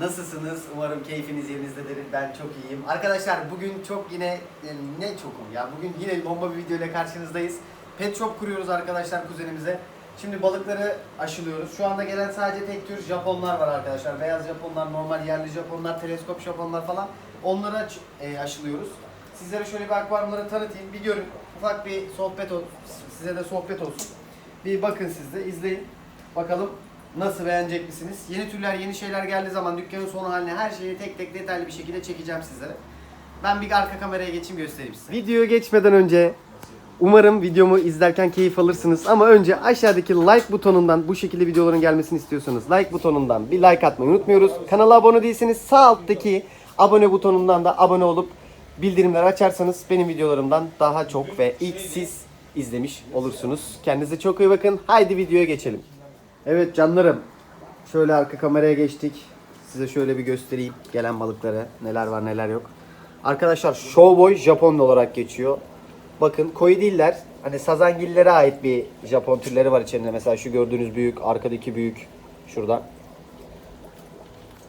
Nasılsınız? Umarım keyfiniz yerinizdedir. Ben çok iyiyim. Arkadaşlar bugün çok yine yani ne çokum ya. Bugün yine bomba bir video ile karşınızdayız. Pet shop kuruyoruz arkadaşlar kuzenimize. Şimdi balıkları aşılıyoruz. Şu anda gelen sadece tek tür Japonlar var arkadaşlar. Beyaz Japonlar, normal yerli Japonlar, teleskop Japonlar falan. Onları aç- e, aşılıyoruz. Sizlere şöyle bir akvaryumları tanıtayım. Bir görün. Ufak bir sohbet olsun. Size de sohbet olsun. Bir bakın siz de izleyin. Bakalım nasıl beğenecek misiniz? Yeni türler, yeni şeyler geldiği zaman dükkanın sonu haline her şeyi tek tek detaylı bir şekilde çekeceğim sizlere. Ben bir arka kameraya geçeyim göstereyim size. Videoya geçmeden önce umarım videomu izlerken keyif alırsınız. Ama önce aşağıdaki like butonundan bu şekilde videoların gelmesini istiyorsanız like butonundan bir like atmayı unutmuyoruz. Kanala abone değilseniz sağ alttaki abone butonundan da abone olup bildirimleri açarsanız benim videolarımdan daha çok ve ilk siz izlemiş olursunuz. Kendinize çok iyi bakın. Haydi videoya geçelim. Evet canlarım. Şöyle arka kameraya geçtik. Size şöyle bir göstereyim gelen balıkları. Neler var neler yok. Arkadaşlar Showboy Japon olarak geçiyor. Bakın koyu değiller. Hani sazangillere ait bir Japon türleri var içerisinde. Mesela şu gördüğünüz büyük, arkadaki büyük. Şurada.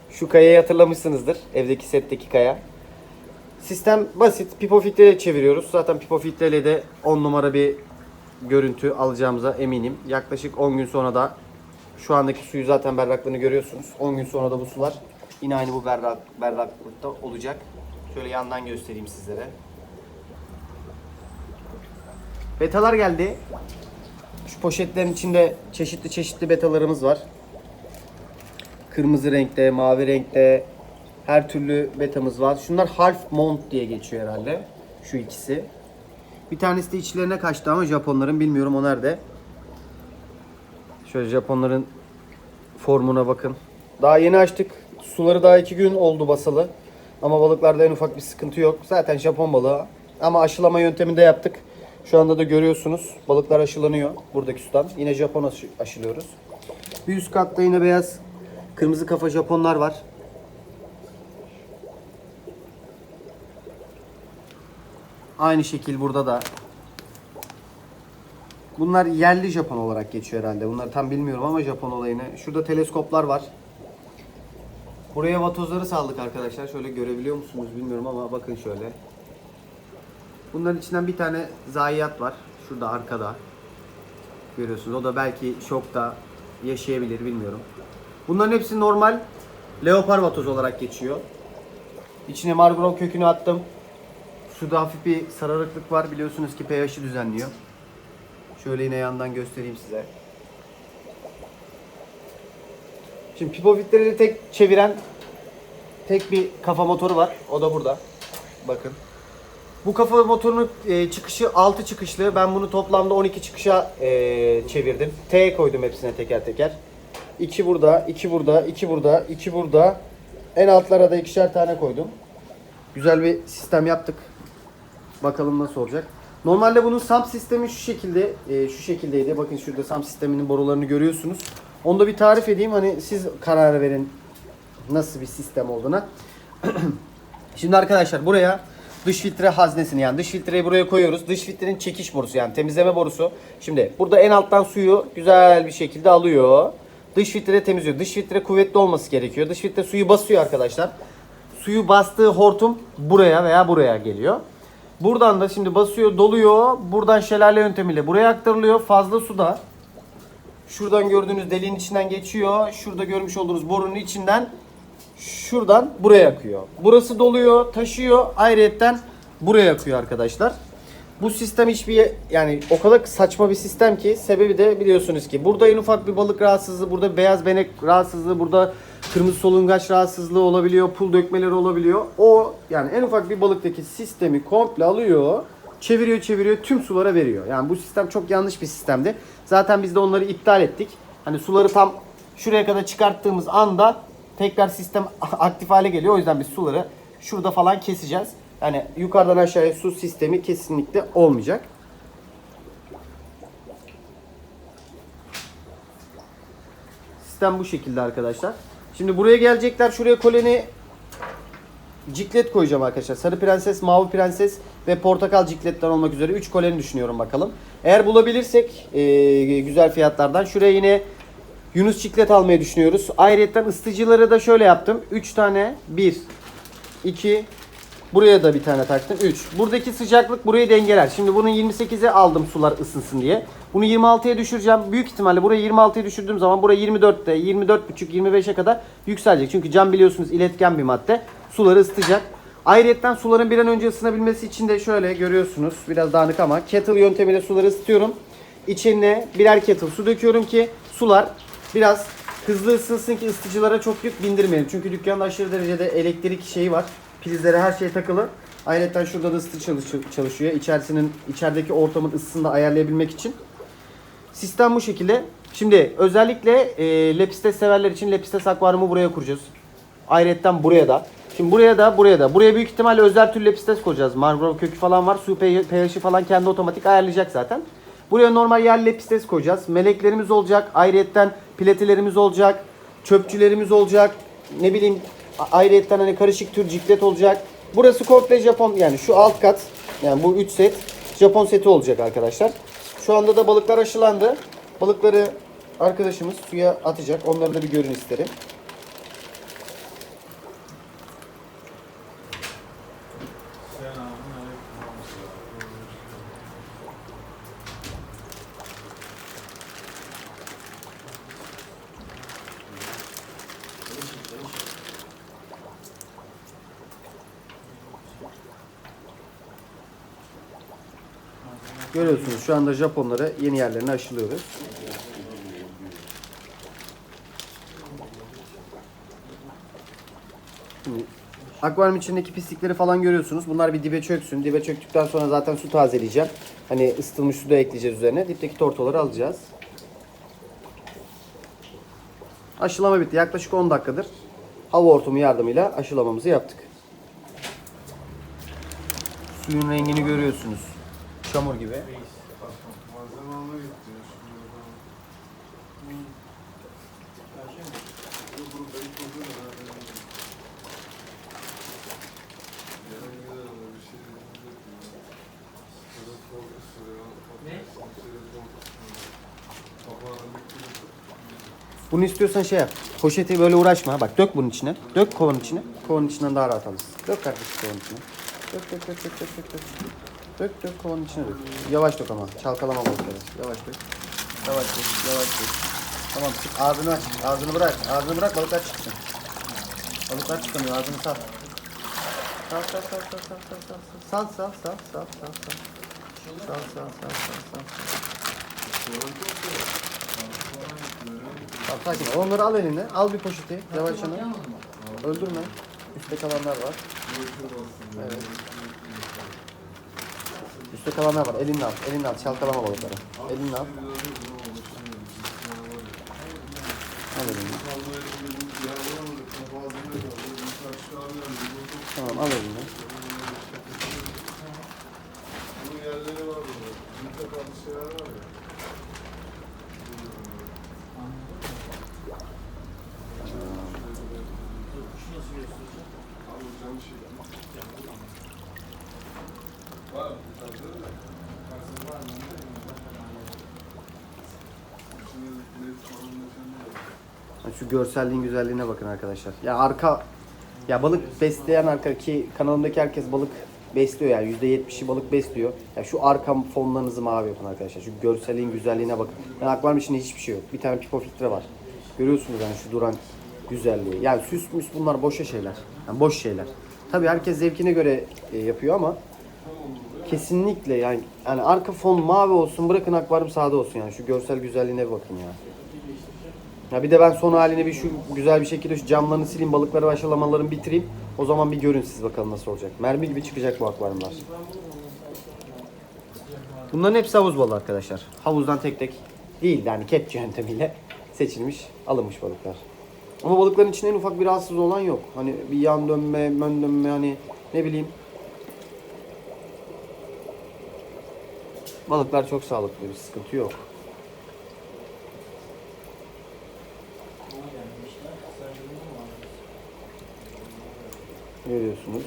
Şu kayayı hatırlamışsınızdır. Evdeki setteki kaya. Sistem basit. Pipo filtreyle çeviriyoruz. Zaten pipo filtreyle de 10 numara bir görüntü alacağımıza eminim. Yaklaşık 10 gün sonra da şu andaki suyu zaten berraklığını görüyorsunuz. 10 gün sonra da bu sular yine aynı bu berrak, berraklıkta olacak. Şöyle yandan göstereyim sizlere. Betalar geldi. Şu poşetlerin içinde çeşitli çeşitli betalarımız var. Kırmızı renkte, mavi renkte her türlü betamız var. Şunlar half mount diye geçiyor herhalde. Şu ikisi. Bir tanesi de içlerine kaçtı ama Japonların bilmiyorum o nerede. Şöyle Japonların formuna bakın. Daha yeni açtık. Suları daha iki gün oldu basalı. Ama balıklarda en ufak bir sıkıntı yok. Zaten Japon balığı. Ama aşılama yönteminde yaptık. Şu anda da görüyorsunuz. Balıklar aşılanıyor buradaki sudan. Yine Japon aşı- aşılıyoruz. Bir üst katta yine beyaz kırmızı kafa Japonlar var. Aynı şekil burada da. Bunlar yerli Japon olarak geçiyor herhalde. Bunları tam bilmiyorum ama Japon olayını. Şurada teleskoplar var. Buraya vatozları saldık arkadaşlar. Şöyle görebiliyor musunuz bilmiyorum ama bakın şöyle. Bunların içinden bir tane zayiat var. Şurada arkada. Görüyorsunuz. O da belki şokta yaşayabilir bilmiyorum. Bunların hepsi normal leopar vatoz olarak geçiyor. İçine margron kökünü attım. Suda hafif bir sararıklık var. Biliyorsunuz ki pH'i düzenliyor. Şöyle yine yandan göstereyim size. Şimdi pipo filtreleri tek çeviren tek bir kafa motoru var. O da burada. Bakın. Bu kafa motorunun e, çıkışı 6 çıkışlı. Ben bunu toplamda 12 çıkışa e, çevirdim. T koydum hepsine teker teker. 2 burada, 2 burada, 2 burada, 2 burada. En altlara da ikişer tane koydum. Güzel bir sistem yaptık. Bakalım nasıl olacak. Normalde bunun SAMP sistemi şu şekilde, e, şu şekildeydi. Bakın şurada SAMP sisteminin borularını görüyorsunuz. Onu da bir tarif edeyim. Hani siz karar verin nasıl bir sistem olduğuna. Şimdi arkadaşlar buraya dış filtre haznesini yani dış filtreyi buraya koyuyoruz. Dış filtrenin çekiş borusu yani temizleme borusu. Şimdi burada en alttan suyu güzel bir şekilde alıyor. Dış filtre temizliyor. Dış filtre kuvvetli olması gerekiyor. Dış filtre suyu basıyor arkadaşlar. Suyu bastığı hortum buraya veya buraya geliyor. Buradan da şimdi basıyor, doluyor. Buradan şelale yöntemiyle buraya aktarılıyor. Fazla su da şuradan gördüğünüz deliğin içinden geçiyor. Şurada görmüş olduğunuz borunun içinden şuradan buraya akıyor. Burası doluyor, taşıyor. Ayrıyetten buraya akıyor arkadaşlar. Bu sistem hiçbir yani o kadar saçma bir sistem ki sebebi de biliyorsunuz ki burada en ufak bir balık rahatsızlığı, burada beyaz benek rahatsızlığı, burada kırmızı solungaç rahatsızlığı olabiliyor, pul dökmeleri olabiliyor. O yani en ufak bir balıktaki sistemi komple alıyor, çeviriyor çeviriyor tüm sulara veriyor. Yani bu sistem çok yanlış bir sistemdi. Zaten biz de onları iptal ettik. Hani suları tam şuraya kadar çıkarttığımız anda tekrar sistem aktif hale geliyor. O yüzden biz suları şurada falan keseceğiz. Yani yukarıdan aşağıya su sistemi kesinlikle olmayacak. Sistem bu şekilde arkadaşlar. Şimdi buraya gelecekler. Şuraya koloni ciklet koyacağım arkadaşlar. Sarı prenses, mavi prenses ve portakal cikletler olmak üzere 3 koloni düşünüyorum bakalım. Eğer bulabilirsek e, güzel fiyatlardan şuraya yine Yunus çiklet almayı düşünüyoruz. Ayrıca ısıtıcıları da şöyle yaptım. 3 tane 1 2 Buraya da bir tane taktım. 3. Buradaki sıcaklık burayı dengeler. Şimdi bunu 28'e aldım sular ısınsın diye. Bunu 26'ya düşüreceğim. Büyük ihtimalle burayı 26'ya düşürdüğüm zaman buraya 24'te, 24.5, 25'e kadar yükselecek. Çünkü cam biliyorsunuz iletken bir madde. Suları ısıtacak. Ayrıca suların bir an önce ısınabilmesi için de şöyle görüyorsunuz. Biraz dağınık ama kettle yöntemiyle suları ısıtıyorum. İçine birer kettle su döküyorum ki sular biraz hızlı ısınsın ki ısıtıcılara çok yük bindirmeyelim. Çünkü dükkanda aşırı derecede elektrik şeyi var. Prizlere her şey takılı. Ayrıca şurada da ısıtı çalışıyor, çalışıyor. İçerisinin içerideki ortamın ısısını da ayarlayabilmek için. Sistem bu şekilde. Şimdi özellikle e, Lepistes severler için Lepistes akvaryumu buraya kuracağız. Ayrıca buraya da. Şimdi buraya da buraya da. Buraya büyük ihtimalle özel tür Lepistes koyacağız. Mangrove kökü falan var. Su pH'i falan kendi otomatik ayarlayacak zaten. Buraya normal yer Lepistes koyacağız. Meleklerimiz olacak. Ayrıca platilerimiz olacak. Çöpçülerimiz olacak. Ne bileyim ayrıyetten hani karışık tür ciklet olacak. Burası komple Japon yani şu alt kat yani bu 3 set Japon seti olacak arkadaşlar. Şu anda da balıklar aşılandı. Balıkları arkadaşımız suya atacak. Onları da bir görün isterim. Görüyorsunuz şu anda Japonları yeni yerlerine aşılıyoruz. Akvaryum içindeki pislikleri falan görüyorsunuz. Bunlar bir dibe çöksün. Dibe çöktükten sonra zaten su tazeleyeceğim. Hani ısıtılmış su da ekleyeceğiz üzerine. Dipteki tortoları alacağız. Aşılama bitti. Yaklaşık 10 dakikadır hava hortumu yardımıyla aşılamamızı yaptık. Suyun rengini görüyorsunuz. Çamur gibi. Bunu istiyorsan şey yap. Poşeti böyle uğraşma. Bak dök bunun içine. Dök kovanın içine. Kovanın içinden daha rahat alırsın. Dök kardeşim kovanın içine. Dök dök dök dök dök dök dök. Dök dök kovanın içine dök. Yavaş dök ama. Çalkalama balıkları. Yavaş dök. Yavaş dök. Yavaş dök. Tamam sık ağzını aç. Ağzını bırak. Ağzını bırak balıklar çıksın. Balıklar çıkamıyor. Ağzını sal. Sal sal sal sal sal sal sal. Sal sal sal sal sal sal. Sal sal sal. Onları al eline. Al bir poşeti. Yavaş yana. Öldürme. Üstte kalanlar var. Evet. Üstte kalanlar var. Elinle al. Elinle al. Çalkalama balıkları. Elinle al. Al elinle. Tamam al elinle. Bunun Şu görselliğin güzelliğine bakın arkadaşlar. Ya arka ya balık besleyen arka ki kanalımdaki herkes balık besliyor yani %70'i balık besliyor. Ya şu arka fonlarınızı mavi yapın arkadaşlar. Şu görselliğin güzelliğine bakın. Yani akvaryum içinde hiçbir şey yok. Bir tane pipo filtre var. Görüyorsunuz yani şu duran güzelliği. Yani süs müs bunlar boşa şeyler. Yani boş şeyler. Tabii herkes zevkine göre e, yapıyor ama kesinlikle yani yani arka fon mavi olsun bırakın akvaryum sade olsun yani şu görsel güzelliğine bakın ya. Ya bir de ben son halini bir şu güzel bir şekilde şu camlarını sileyim, balıkları aşılamalarını bitireyim. O zaman bir görün siz bakalım nasıl olacak. Mermi gibi çıkacak bu akvaryumlar. Bunların hepsi havuz balığı arkadaşlar. Havuzdan tek tek değil yani kepçe yöntemiyle seçilmiş, alınmış balıklar. Ama balıkların içinde en ufak bir rahatsız olan yok. Hani bir yan dönme, mön dönme hani ne bileyim. Balıklar çok sağlıklı, bir sıkıntı yok. Görüyorsunuz.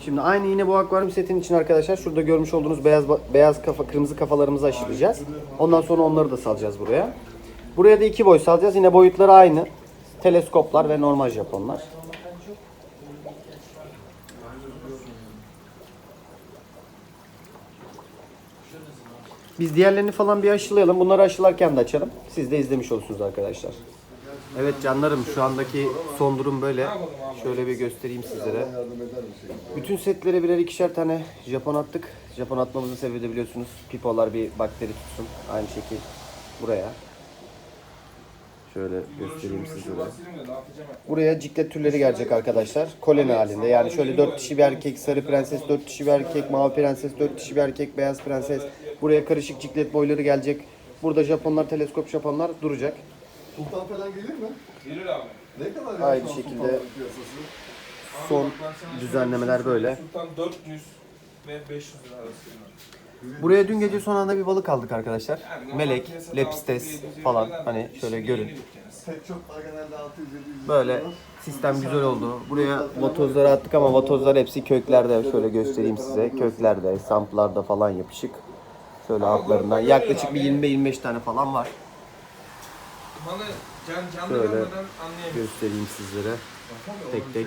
Şimdi aynı yine bu akvaryum setinin için arkadaşlar şurada görmüş olduğunuz beyaz beyaz kafa kırmızı kafalarımızı aşılayacağız. Ondan sonra onları da salacağız buraya. Buraya da iki boy salacağız. Yine boyutları aynı. Teleskoplar ve normal Japonlar. Biz diğerlerini falan bir aşılayalım. Bunları aşılarken de açalım. Siz de izlemiş olursunuz arkadaşlar. Evet canlarım şu andaki son durum böyle. Şöyle bir göstereyim sizlere. Bütün setlere birer ikişer tane Japon attık. Japon atmamızın sebebi de biliyorsunuz pipolar bir bakteri tutsun. Aynı şekil buraya. Şöyle göstereyim sizlere. Buraya ciklet türleri gelecek arkadaşlar. Koloni halinde. Yani şöyle dört dişi bir erkek, sarı prenses, dört dişi bir erkek, mavi prenses, dört dişi bir erkek, beyaz prenses. Buraya karışık ciklet boyları gelecek. Burada Japonlar, teleskop Japonlar duracak. Sultan falan gelir mi? Gelir abi. Ne kadar ya Aynı şekilde? Son düzenlemeler böyle. Sultan 400 ve 500 lira arası. Buraya dün gece son anda bir balık aldık arkadaşlar. Melek, lepistes 600-700 falan hani şöyle görün. yenilik yani. Pek çok var genelde 600-700 Böyle sistem güzel oldu. Buraya vatozları attık ama vatozlar hepsi köklerde. Şöyle göstereyim size. Köklerde, samplarda falan yapışık. Şöyle altlarından yaklaşık bir 20-25 tane falan var. Şöyle. Göstereyim sizlere. Tek tek.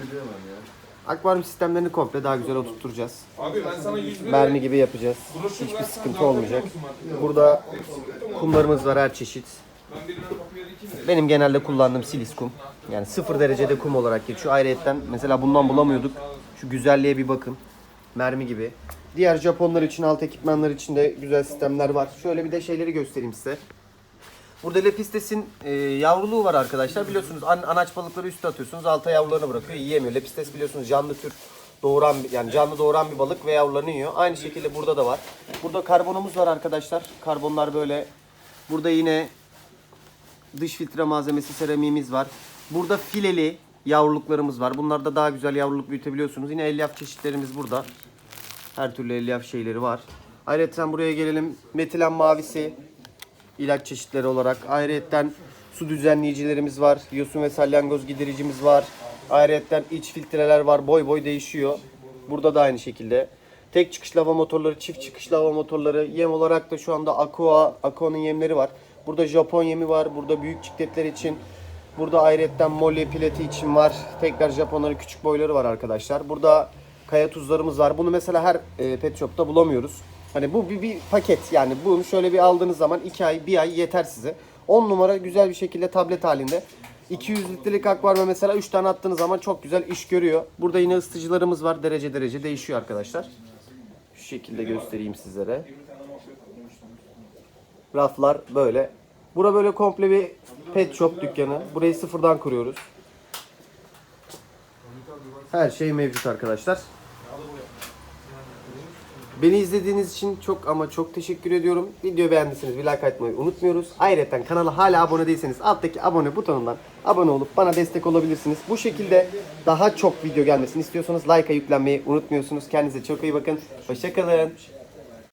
Akvaryum sistemlerini komple daha güzel oturtacağız. Abi ben sana 100 lira Mermi gibi yapacağız. Hiçbir sıkıntı olmayacak. Burada kumlarımız var her çeşit. Benim genelde kullandığım silis kum. Yani sıfır derecede kum olarak geçiyor. Ayrıyetten mesela bundan bulamıyorduk. Şu güzelliğe bir bakın. Mermi gibi. Diğer Japonlar için, alt ekipmanlar için de güzel sistemler var. Şöyle bir de şeyleri göstereyim size. Burada Lepistes'in e, yavruluğu var arkadaşlar. Biliyorsunuz an, anaç balıkları üste atıyorsunuz. Alta yavrularını bırakıyor. Yiyemiyor. Lepistes biliyorsunuz canlı tür doğuran yani canlı doğuran bir balık ve yavrularını yiyor. Aynı şekilde burada da var. Burada karbonumuz var arkadaşlar. Karbonlar böyle. Burada yine dış filtre malzemesi seramiğimiz var. Burada fileli yavruluklarımız var. Bunlarda daha güzel yavruluk büyütebiliyorsunuz. Yine elyaf çeşitlerimiz burada. Her türlü elyaf şeyleri var. Ayrıca buraya gelelim. Metilen mavisi ilaç çeşitleri olarak. Ayrıca su düzenleyicilerimiz var. Yosun ve salyangoz gidericimiz var. Ayrıca iç filtreler var. Boy boy değişiyor. Burada da aynı şekilde. Tek çıkış lava motorları, çift çıkış lava motorları. Yem olarak da şu anda Aqua, Aqua'nın yemleri var. Burada Japon yemi var. Burada büyük cikletler için. Burada ayrıca Molly pileti için var. Tekrar Japonların küçük boyları var arkadaşlar. Burada kaya tuzlarımız var. Bunu mesela her e, pet shop'ta bulamıyoruz. Hani bu bir, bir paket yani bunu şöyle bir aldığınız zaman 2 ay 1 ay yeter size. 10 numara güzel bir şekilde tablet halinde. 200 litrelik akvaryuma mesela 3 tane attığınız zaman çok güzel iş görüyor. Burada yine ısıtıcılarımız var. Derece derece değişiyor arkadaşlar. Şu şekilde göstereyim sizlere. Raflar böyle. Bura böyle komple bir pet shop dükkanı. Burayı sıfırdan kuruyoruz. Her şey mevcut arkadaşlar. Beni izlediğiniz için çok ama çok teşekkür ediyorum. Videoyu beğendiyseniz bir like atmayı unutmuyoruz. Ayrıca kanala hala abone değilseniz alttaki abone butonundan abone olup bana destek olabilirsiniz. Bu şekilde daha çok video gelmesini istiyorsanız like'a yüklenmeyi unutmuyorsunuz. Kendinize çok iyi bakın. Hoşçakalın.